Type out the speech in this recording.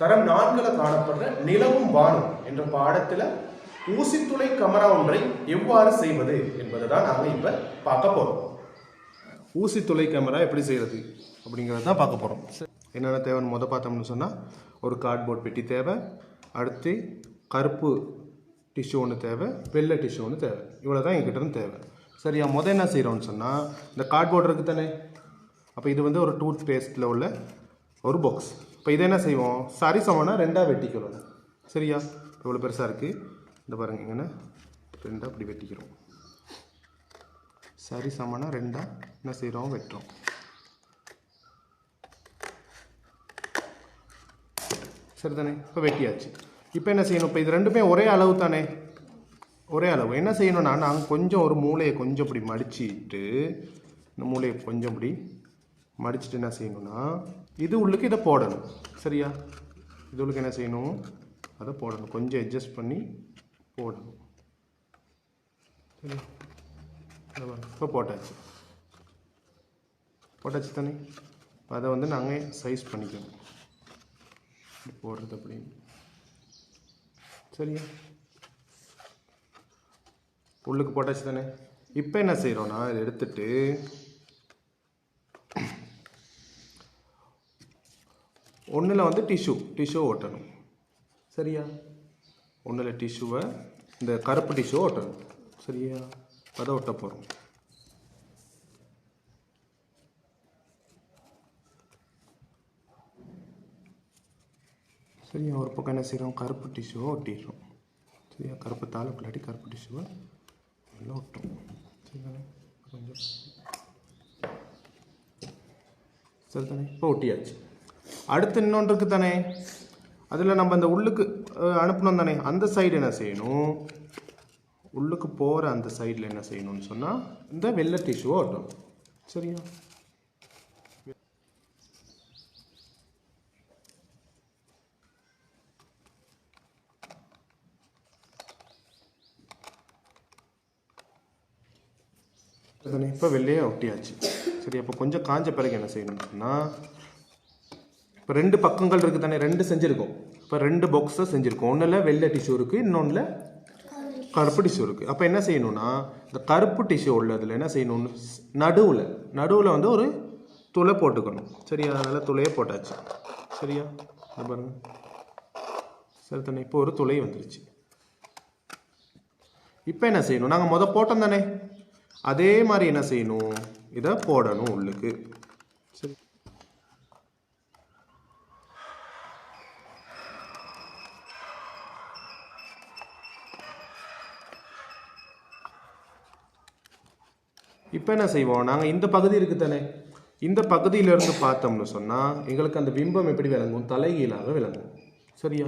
தரம் நான்கில் காணப்படுற நிலவும் வானும் என்ற பாடத்தில் ஊசித்துளை கமரா ஒன்றை எவ்வாறு செய்வது என்பதை தான் நாங்கள் இப்போ பார்க்க போகிறோம் ஊசித்துளை கேமரா எப்படி செய்கிறது அப்படிங்கிறது தான் பார்க்க போகிறோம் என்னென்ன தேவைன்னு முத பார்த்தோம்னு சொன்னால் ஒரு கார்ட்போர்ட் பெட்டி தேவை அடுத்து கருப்பு டிஷ்யூ ஒன்று தேவை வெள்ளை டிஷ்யூ ஒன்று தேவை. இவ்வளோ தான் எங்கிட்ட இருந்து தேவை. சரியா முத என்ன செய்கிறோம்னு சொன்னால் இந்த கார்ட்போர்ட் இருக்குது தானே? அப்போ இது வந்து ஒரு டூத் பேஸ்ட்டில் உள்ள ஒரு பாக்ஸ் இப்போ இதை என்ன செய்வோம்? சரி சமனா ரெண்டாக வெட்டிக்கிறோம். சரியா? இவ்வளோ பெருசாக இருக்குது இந்த பாருங்க இங்கே ரெண்டாக இப்படி வெட்டிக்கிறோம். சரி சமனா ரெண்டாக என்ன செய்கிறோம் வெட்டுறோம். சரிதானே? இப்போ வெட்டியாச்சு. இப்போ என்ன செய்யணும்? இப்போ இது ரெண்டுமே ஒரே அளவு தானே? ஒரே அளவு. என்ன செய்யணும்னா நாங்கள் கொஞ்சம் ஒரு மூளையை கொஞ்சம் இப்படி மடிச்சிட்டு இந்த மூளையை கொஞ்சம் இப்படி மடிச்சுட்டு என்ன செய்யணும்னா இது உள்ளுக்கு இதை போடணும். சரியா? இது உள்ளுக்கு என்ன செய்யணும்? அதை போடணும். கொஞ்சம் அட்ஜஸ்ட் பண்ணி போடணும். சரி இப்போ போட்டாச்சு. போட்டாச்சு தானே? அதை வந்து நாங்கள் சைஸ் பண்ணிக்கணும். போடுறது அப்படின்னு. சரியா? உள்ளுக்கு போட்டாச்சு தானே? இப்போ என்ன செய்கிறோன்னா இதை எடுத்துட்டு ஒன்றில் வந்து டிஷ்யூ டிஷ்யூ ஒட்டணும். சரியா? ஒன்றில் டிஷ்யூவை இந்த கருப்பு டிஷ்யூ ஒட்டணும். சரியா? அதை ஒட்ட போகிறோம் சரியா? ஒரு பக்கம் என்ன செய்கிறோம் கருப்பு டிஷ்யூவை ஒட்டிடுறோம். சரியா? கருப்பு தாளை பிள்ளாட்டி கருப்பு டிஷ்யூவை நல்லா ஒட்டும் சரிதானே? கொஞ்சம். சரிதானே? இப்போ ஒட்டியாச்சு. அடுத்து இன்னொன்று இருக்குது தானே? அதில் நம்ம அந்த உள்ளுக்கு அனுப்பணும் தானே? அந்த சைடு என்ன செய்யணும்? உள்ளுக்கு போகிற அந்த சைடில் என்ன செய்யணும்னு சொன்னால் இந்த வெள்ளை டிஷ்யூவை ஒட்டணும். சரியா? இப்போ வெள்ளையே ஒட்டியாச்சு. சரி அப்போ கொஞ்சம் காஞ்ச பிறகு என்ன செய்யணும்னு சொன்னால் இப்போ ரெண்டு பக்கங்கள் இருக்குது தானே ரெண்டு செஞ்சுருக்கோம். இப்போ ரெண்டு பாக்ஸை செஞ்சுருக்கோம். ஒன்றில் வெள்ளை டிஷ்யூ இருக்குது இன்னொன்றில் கருப்பு டிஷ்யூ இருக்குது அப்போ என்ன செய்யணும்னா இந்த கருப்பு டிஷ்யூ உள்ளதில் என்ன செய்யணும்னு நடுவில் நடுவில் வந்து ஒரு துளை போட்டுக்கணும். சரியா? அதனால் துளையே போட்டாச்சு. சரியா? பாருங்க. சரி தானே இப்போ ஒரு துளை வந்துருச்சு. இப்போ என்ன செய்யணும்? நாங்கள் மொதல் போட்டோம் தானே. அதே மாதிரி என்ன செய்யணும்? இதை போடணும் உள்ளுக்கு. சரி. இப்போ என்ன செய்வோம்? நாங்கள் இந்த பகுதி இருக்குது தானே. இந்த பகுதியிலிருந்து பார்த்தோம்னு சொன்னால் எங்களுக்கு அந்த பிம்பம் எப்படி விளங்கும்? தலைகீழாக விளங்கும். சரியா?